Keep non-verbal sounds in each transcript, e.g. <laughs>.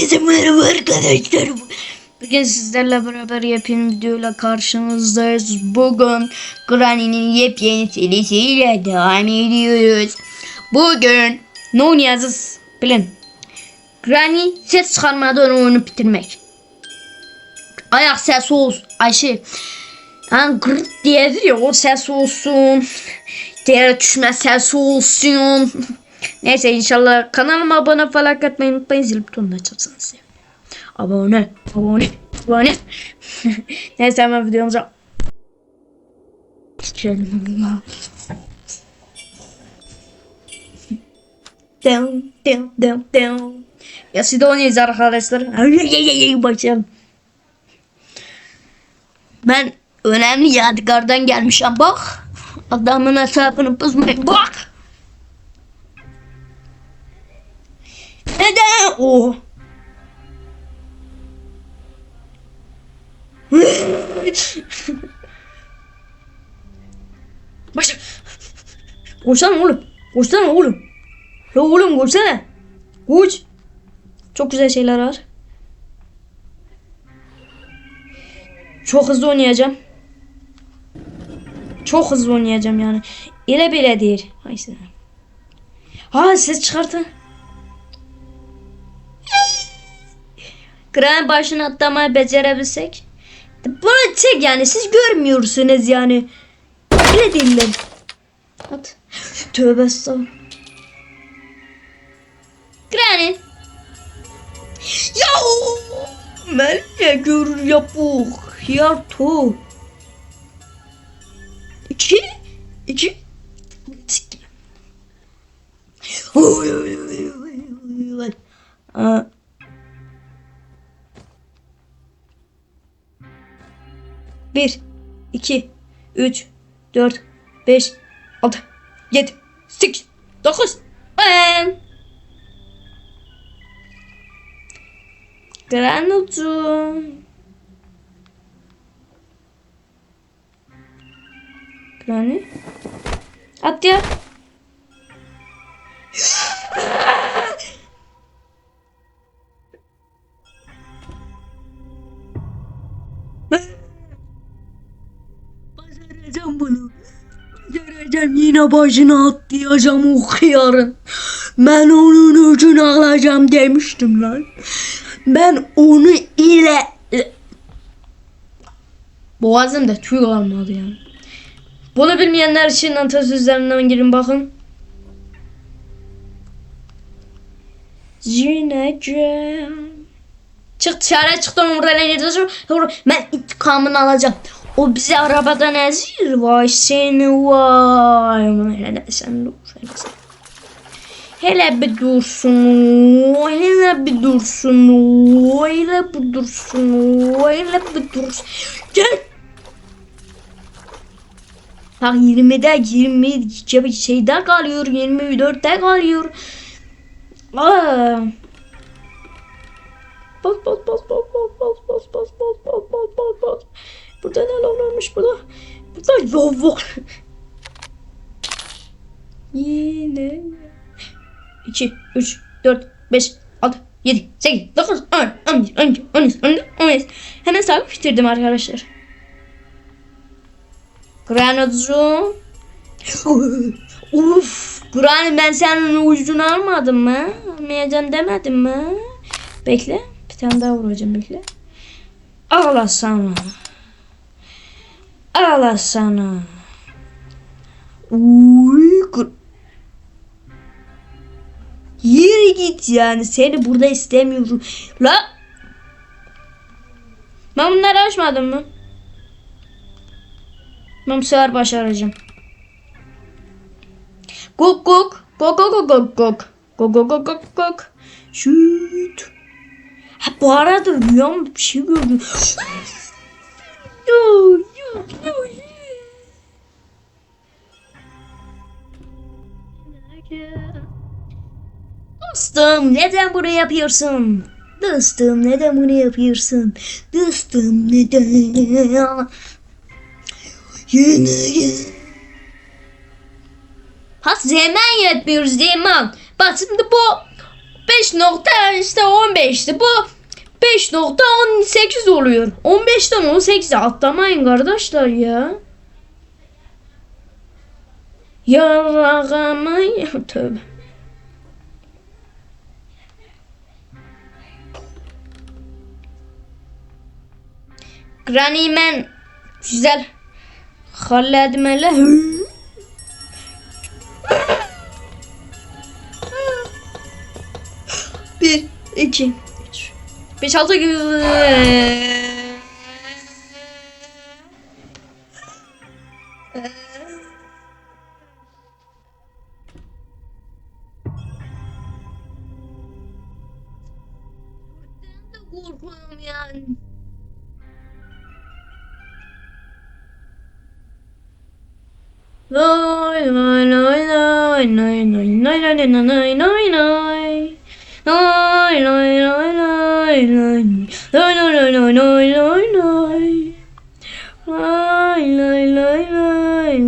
Herkese merhaba arkadaşlar. Bugün sizlerle beraber yepyeni videoyla karşınızdayız. Bugün Granny'nin yepyeni serisiyle devam ediyoruz. Bugün ne oynayacağız? Bilin. Granny ses çıkarmadan oyunu bitirmek. Ayak sesi olsun. Ayşe. Yani gırt diyedir ya o ses olsun. Yere düşme sesi olsun. Neyse inşallah kanalıma abone falan etmeyi unutmayın. Zil butonunu açarsanız sevinirim. Abone, abone, abone. <laughs> Neyse hemen videomuza. Down, down, down, down. Ya siz de oynayız arkadaşlar. Başlayalım. Ben önemli yadigardan gelmişim bak. Adamın hesabını bozmayın bak. Başla. Koşsana oğlum. Koşsana oğlum. Ya oğlum koşsana. Koş. Çok güzel şeyler var. Çok hızlı oynayacağım. Çok hızlı oynayacağım yani. İle bile değil. Hayse. Ha ses çıkartın. Kran başına atlamayı becerebilsek. Bunu çek yani siz görmüyorsunuz yani. Öyle değiller. At. Tövbe estağfurullah. Granny. Ya Melike görür yapuk. Yarto. İki. İki. Aa. Bir, iki, üç, 4, 5, 6, 7, 8, 9, 10. Kraan op toe. Yine başına atlayacağım o hıyarın. Ben onun ucunu alacağım demiştim lan. Ben onu ile... Boğazımda tüy kalmadı yani. Bunu bilmeyenler için atasözlerinden girin bakın. Zineceğim. Çık dışarı çıktım buradan gideceğim. Ben intikamını alacağım. O bizi arabadan ezir. Vay seni vay. Hele sen dur. Hele bir dursun. Hele bir dursun. Hele bir dursun. Hele bir dursun. Gel. Bak 20'de 20 şeyde kalıyor. 24'te kalıyor. Aa. Bas bas bas bas bas varmış burada? Burada yavuk. Yine. 2, 3, 4, 5, 6, 7, 8, 9, 10, 11, 12, 13, 14, 15. Hemen sabit bitirdim arkadaşlar. Granozu. Uf. Gran ben senin ucunu almadım mı? Almayacağım demedim mi? Bekle. Bir tane daha vuracağım bekle. Ağla sana. Ağla sana. Uy. gr- Yürü git yani. Seni burada istemiyorum. La. Ben bunları açmadım mı? Ben bu sefer başaracağım. Gok gok. Gok gok gok gok gok. Gok gok gok gok. Şut. Ha bu arada rüyamda bir şey gördüm. Dostum neden bunu yapıyorsun? Dostum neden bunu yapıyorsun? Dostum neden? Yine yine. Ha zaman yetmiyor zaman. Bak şimdi bu 5 nokta işte 15'ti. Bu 5.18 oluyor. 15'ten 18'e atlamayın kardeşler ya. Yarağımı <laughs> tövbe. Granny Man güzel halletmeli. <laughs> Bir, iki, üç, beş, altı, Korkuyorum yani. Lay lay lay lay lay lay lay lay lay lay Lay lay lay lay lay lay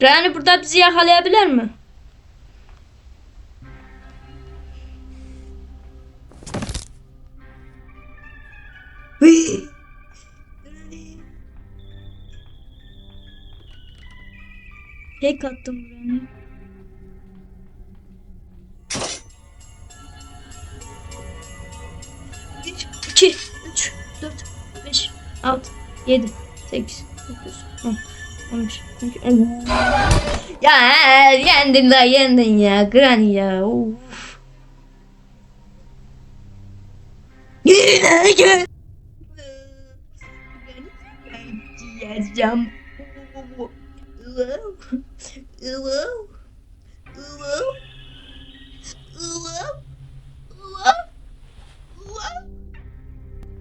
Yani burada bizi yakalayabilir mi? Tek attım Rani. Bir, iki, üç, dört, beş, altı, yedi, sekiz, dokuz, on, on üç, on iki, on Ya yendin la yendin ya Granny ya. Of. Yine gel. Yiyeceğim.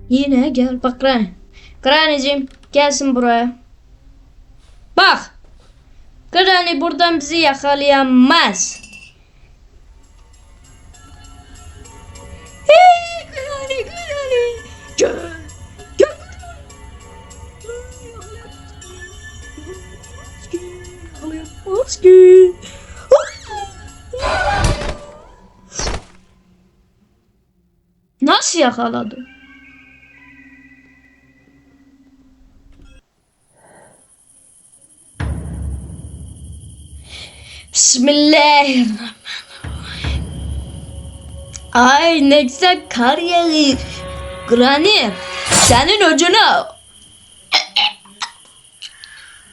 Yine gel bak Granny. Granny'cim gelsin buraya. Bak. Granny buradan bizi yakalayamaz. Nasıl yakaladı? Bismillahirrahmanirrahim. Ay ne güzel kar yağıyor. Granny senin ucuna.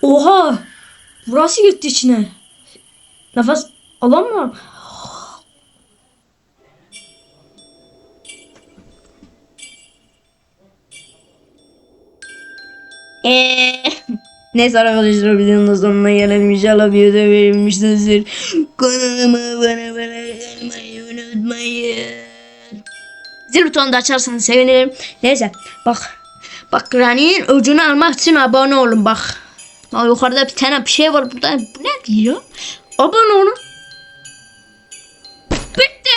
Oha. Burası gitti içine. Nefes alamıyorum. Eee. <laughs> Neyse arkadaşlar videonun sonuna gelelim. İnşallah bir ödev verilmiştir. Kanalıma bana gelmeyi unutmayın. Zil butonunu da açarsanız sevinirim. Neyse bak. Bak Granny'nin ucunu almak için abone olun bak. Aa, yukarıda bir tane bir şey var burada. Bu ne diyor? Abone olun. Bitti.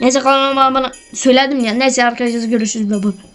Neyse kanalıma bana söyledim ya. Neyse arkadaşlar görüşürüz. Bye bye.